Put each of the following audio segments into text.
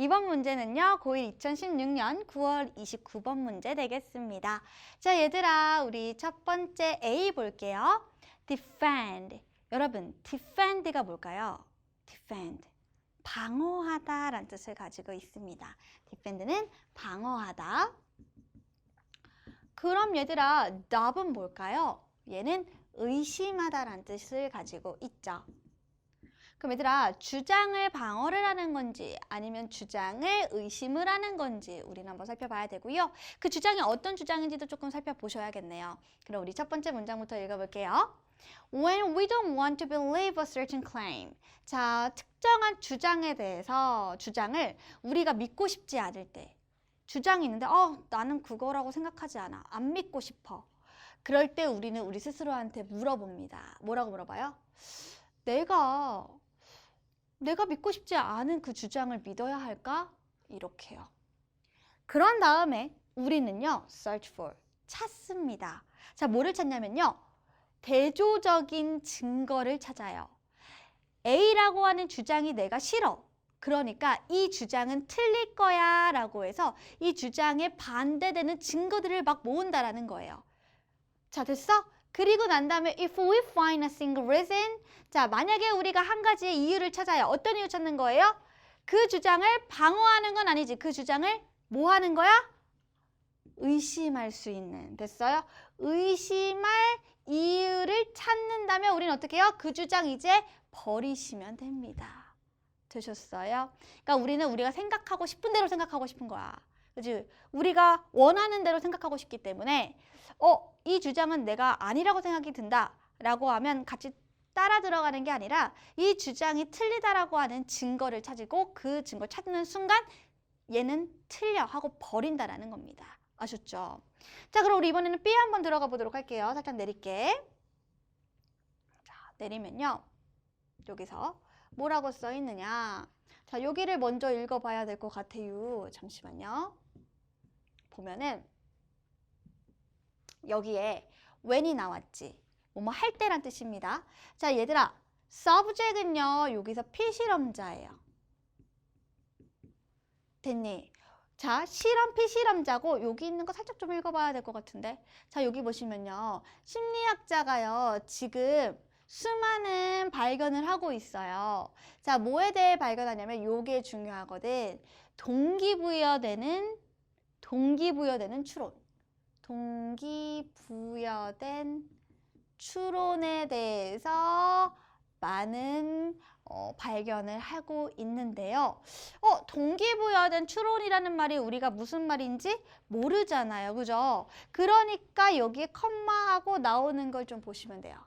이번 문제는요, 고1 2016년 9월 29번 문제 되겠습니다. 자, 얘들아, 우리 첫 번째 A 볼게요. defend. 여러분, defend가 뭘까요? defend. 방어하다 라는 뜻을 가지고 있습니다. defend는 방어하다. 그럼 얘들아, doubt은 뭘까요? 얘는 의심하다 라는 뜻을 가지고 있죠. 그럼 얘들아 주장을 방어를 하는 건지 아니면 주장을 의심을 하는 건지 우리는 한번 살펴봐야 되고요. 그 주장이 어떤 주장인지도 조금 살펴보셔야겠네요. 그럼 우리 첫 번째 문장부터 읽어볼게요. When we don't want to believe a certain claim. 자, 특정한 주장에 대해서 주장을 우리가 믿고 싶지 않을 때 주장이 있는데 어, 나는 그거라고 생각하지 않아. 안 믿고 싶어. 그럴 때 우리는 우리 스스로한테 물어봅니다. 뭐라고 물어봐요? 내가 내가 믿고 싶지 않은 그 주장을 믿어야 할까? 이렇게요. 그런 다음에 우리는요, search for, 찾습니다. 자, 뭐를 찾냐면요, 대조적인 증거를 찾아요. A라고 하는 주장이 내가 싫어. 그러니까 이 주장은 틀릴 거야 라고 해서 이 주장에 반대되는 증거들을 막 모은다라는 거예요. 자, 됐어? 그리고 난 다음에 if we find a single reason 자, 만약에 우리가 한 가지의 이유를 찾아요. 어떤 이유 찾는 거예요? 그 주장을 방어하는 건 아니지. 그 주장을 뭐 하는 거야? 의심할 수 있는. 됐어요? 의심할 이유를 찾는다면 우리는 어떻게 해요? 그 주장 이제 버리시면 됩니다. 되셨어요? 그러니까 우리는 우리가 생각하고 싶은 대로 생각하고 싶은 거야. 그지? 우리가 원하는 대로 생각하고 싶기 때문에 어, 이 주장은 내가 아니라고 생각이 든다. 라고 하면 같이 따라 들어가는 게 아니라 이 주장이 틀리다라고 하는 증거를 찾고 그 증거 찾는 순간 얘는 틀려 하고 버린다라는 겁니다. 아셨죠? 자, 그럼 우리 이번에는 B 한번 들어가 보도록 할게요. 살짝 내릴게. 자, 내리면요. 여기서 뭐라고 써 있느냐. 자, 여기를 먼저 읽어봐야 될 것 같아요. 잠시만요. 보면은 여기에 when이 나왔지. 뭐뭐 할 때란 뜻입니다. 자, 얘들아. subject은요. 여기서 피실험자예요. 됐니? 자, 실험 피실험자고 여기 있는 거 살짝 좀 읽어봐야 될 것 같은데. 자, 여기 보시면요. 심리학자가요. 지금 수많은 발견을 하고 있어요. 자, 뭐에 대해 발견하냐면 요게 중요하거든. 동기부여되는 동기부여되는 추론. 동기부여된 추론에 대해서 많은 어, 발견을 하고 있는데요. 어, 동기부여된 추론이라는 말이 우리가 무슨 말인지 모르잖아요. 그죠? 그러니까 여기에 컴마하고 나오는 걸 좀 보시면 돼요.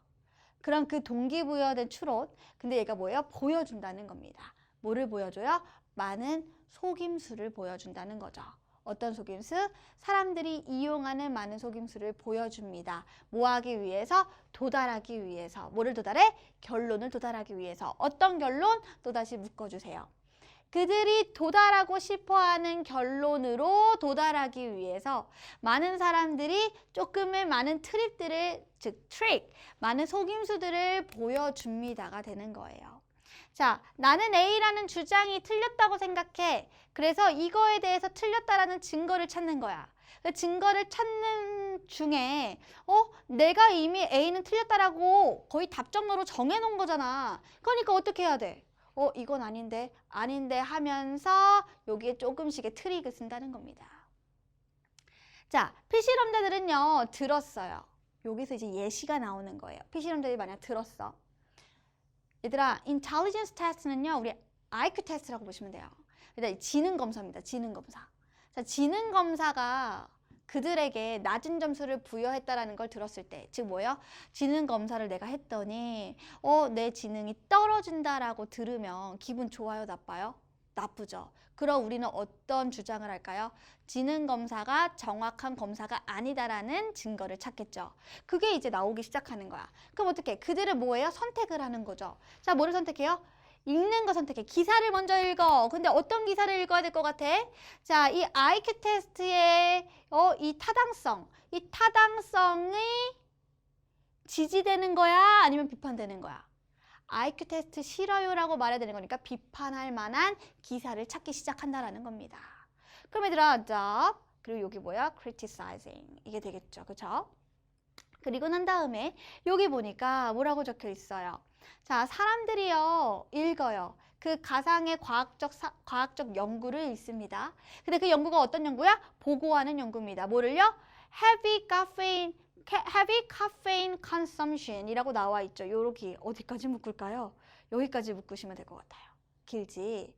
그럼 그 동기부여된 추론, 근데 얘가 뭐예요? 보여준다는 겁니다. 뭐를 보여줘요? 많은 속임수를 보여준다는 거죠. 어떤 속임수? 사람들이 이용하는 많은 속임수를 보여줍니다. 뭐 하기 위해서? 도달하기 위해서. 뭐를 도달해? 결론을 도달하기 위해서. 어떤 결론? 또다시 묶어주세요. 그들이 도달하고 싶어 하는 결론으로 도달하기 위해서 많은 사람들이 조금의 많은 트릭들을, 즉 트릭, 많은 속임수들을 보여줍니다가 되는 거예요. 자, 나는 A라는 주장이 틀렸다고 생각해. 그래서 이거에 대해서 틀렸다라는 증거를 찾는 거야. 그 증거를 찾는 중에 어 내가 이미 A는 틀렸다라고 거의 답정너로 정해놓은 거잖아. 그러니까 어떻게 해야 돼? 어 이건 아닌데 아닌데 하면서 여기에 조금씩의 트릭을 쓴다는 겁니다. 자 피실험자들은요 들었어요. 여기서 이제 예시가 나오는 거예요. 피실험자들이 만약 들었어. 얘들아, intelligence test는요, 우리 IQ 테스트라고 보시면 돼요. 일단 지능 검사입니다. 지능 검사. 자, 지능 검사가 그들에게 낮은 점수를 부여했다라는 걸 들었을 때, 즉 뭐예요? 지능 검사를 내가 했더니, 어, 내 지능이 떨어진다라고 들으면 기분 좋아요, 나빠요? 나쁘죠. 그럼 우리는 어떤 주장을 할까요? 지능 검사가 정확한 검사가 아니다라는 증거를 찾겠죠. 그게 이제 나오기 시작하는 거야. 그럼 어떻게? 그들은 뭐예요? 선택을 하는 거죠. 자, 뭐를 선택해요? 읽는 거 선택해. 기사를 먼저 읽어. 근데 어떤 기사를 읽어야 될 것 같아? 자, 이 IQ 테스트의 어, 이 타당성, 이 타당성이 지지되는 거야? 아니면 비판되는 거야? IQ 테스트 싫어요라고 말해야 되는 거니까 비판할 만한 기사를 찾기 시작한다라는 겁니다. 그럼 얘들아, job 그리고 여기 뭐야? criticizing 이게 되겠죠, 그렇죠? 그리고 난 다음에 여기 보니까 뭐라고 적혀 있어요. 자, 사람들이요 읽어요. 그 가상의 과학적 사- 과학적 연구를 읽습니다. 근데 그 연구가 어떤 연구야? 보고하는 연구입니다. 뭐를요? heavy caffeine ca- heavy caffeine consumption이라고 나와 있죠. 요렇게 어디까지 묶을까요? 여기까지 묶으시면 될 것 같아요. 길지.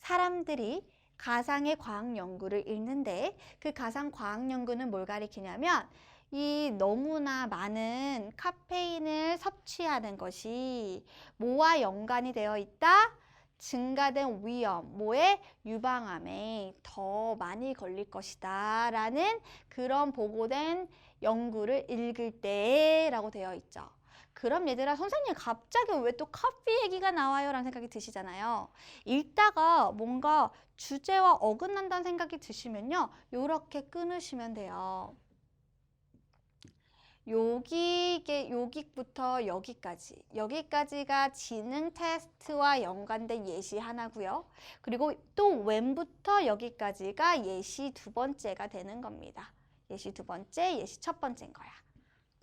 사람들이 가상의 과학 연구를 읽는데 그 가상 과학 연구는 뭘 가리키냐면 이 너무나 많은 카페인을 섭취하는 것이 뭐와 연관이 되어 있다? 증가된 위험, 뭐에 유방암에 더 많이 걸릴 것이다 라는 그런 보고된 연구를 읽을 때 라고 되어 있죠. 그럼 얘들아 선생님 갑자기 왜 또 커피 얘기가 나와요? 라는 생각이 드시잖아요. 읽다가 뭔가 주제와 어긋난다는 생각이 드시면요. 요렇게 끊으시면 돼요. 여기게 여기부터 여기까지 여기까지가 지능 테스트와 연관된 예시 하나고요. 그리고 또 웬부터 여기까지가 예시 두 번째가 되는 겁니다. 예시 두 번째, 예시 첫 번째인 거야.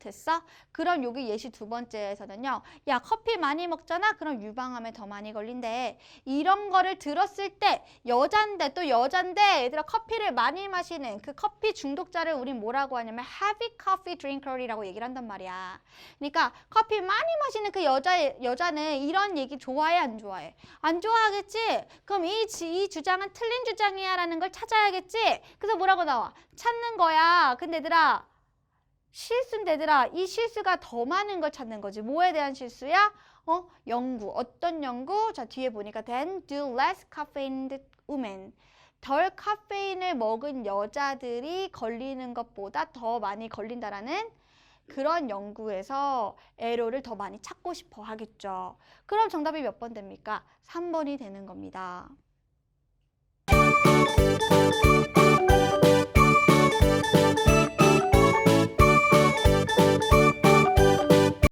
됐어? 그럼 여기 예시 두 번째에서는요. 야, 커피 많이 먹잖아? 그럼 유방암에 더 많이 걸린대. 이런 거를 들었을 때 여잔데 또 여잔데 얘들아 커피를 많이 마시는 그 커피 중독자를 우린 뭐라고 하냐면 heavy coffee drinker이라고 얘기를 한단 말이야. 그러니까 커피 많이 마시는 그 여자 여자는 이런 얘기 좋아해 안 좋아해? 안 좋아하겠지? 그럼 이, 지- 이 주장은 틀린 주장이야 라는 걸 찾아야겠지? 그래서 뭐라고 나와? 찾는 거야. 근데 얘들아 실수인데 얘들아 이 실수가 더 많은 걸 찾는 거지 뭐에 대한 실수야? 어 연구 어떤 연구? 자 뒤에 보니까 then do less caffeinated women 덜 카페인을 먹은 여자들이 걸리는 것보다 더 많이 걸린다라는 그런 연구에서 에러를 더 많이 찾고 싶어 하겠죠. 그럼 정답이 몇 번 됩니까? 3번이 되는 겁니다.